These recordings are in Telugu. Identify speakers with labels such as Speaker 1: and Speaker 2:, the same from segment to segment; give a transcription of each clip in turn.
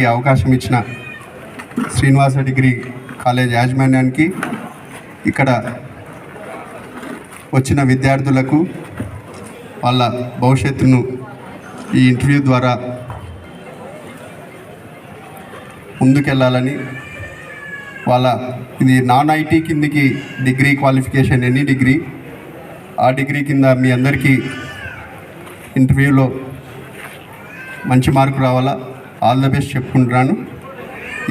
Speaker 1: ఈ అవకాశం ఇచ్చిన శ్రీనివాస డిగ్రీ కాలేజ్ యాజమాన్యానికి ఇక్కడ వచ్చిన విద్యార్థులకు వాళ్ళ భవిష్యత్తును ఈ ఇంటర్వ్యూ ద్వారా ముందుకెళ్ళాలని వాళ్ళ ఇది నాన్ ఐటీ కిందికి డిగ్రీ క్వాలిఫికేషన్ ఎనీ డిగ్రీ. ఆ డిగ్రీ కింద మీ అందరికీ ఇంటర్వ్యూలో మంచి మార్కు రావాలా? ఆల్ ద బెస్ట్ చెప్పుకుంటున్నాను.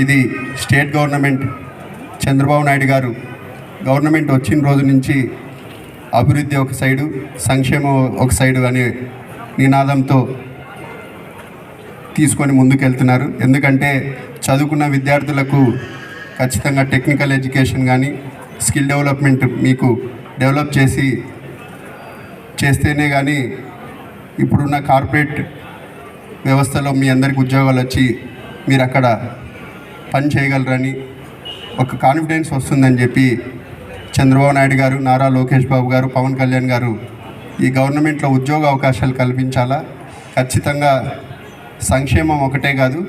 Speaker 1: ఇది స్టేట్ గవర్నమెంట్ చంద్రబాబు నాయుడు గారు గవర్నమెంట్ వచ్చిన రోజు నుంచి అభివృద్ధి ఒక సైడు సంక్షేమం ఒక సైడు అనే నినాదంతో తీసుకొని ముందుకెళ్తున్నారు. ఎందుకంటే చదువుకున్న విద్యార్థులకు ఖచ్చితంగా టెక్నికల్ ఎడ్యుకేషన్ కానీ స్కిల్ డెవలప్మెంట్ మీకు డెవలప్ చేసి చేస్తేనే కానీ ఇప్పుడున్న కార్పొరేట్ వ్యవస్థలో మీ అందరికి ఉద్యోగాలు వచ్చి మీరు అక్కడ పని చేయగలరని ఒక కాన్ఫిడెన్స్ వస్తుందని చెప్పి చంద్రబాబు నాయుడు గారు నారా లోకేష్ బాబు గారు పవన్ కళ్యాణ్ గారు ఈ గవర్నమెంట్లో ఉద్యోగ అవకాశాలు కల్పించాలా? ఖచ్చితంగా సంక్షేమం ఒకటే కాదు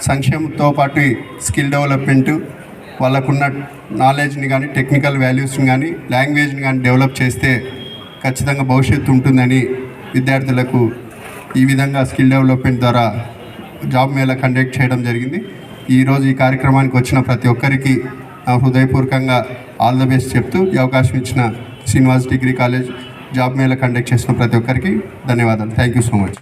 Speaker 1: సంక్షేమంతో పాటు స్కిల్ డెవలప్మెంట్ వాళ్ళకున్న నాలెడ్జ్ని కానీ టెక్నికల్ వాల్యూస్ని కానీ లాంగ్వేజ్ని కానీ డెవలప్ చేస్తే ఖచ్చితంగా భవిష్యత్తు ఉంటుందని విద్యార్థులకు ఈ విధంగా స్కిల్ డెవలప్మెంట్ ద్వారా జాబ్ మేళ కండక్ట్ చేయడం జరిగింది. ఈరోజు ఈ కార్యక్రమానికి వచ్చిన ప్రతి ఒక్కరికి హృదయపూర్వకంగా ఆల్ ద బెస్ట్ చెప్తూ ఈ అవకాశం ఇచ్చిన Srinivas degree college job mela conduct చేసిన ప్రతి ఒక్కరికి ధన్యవాదాలు. Thank you so much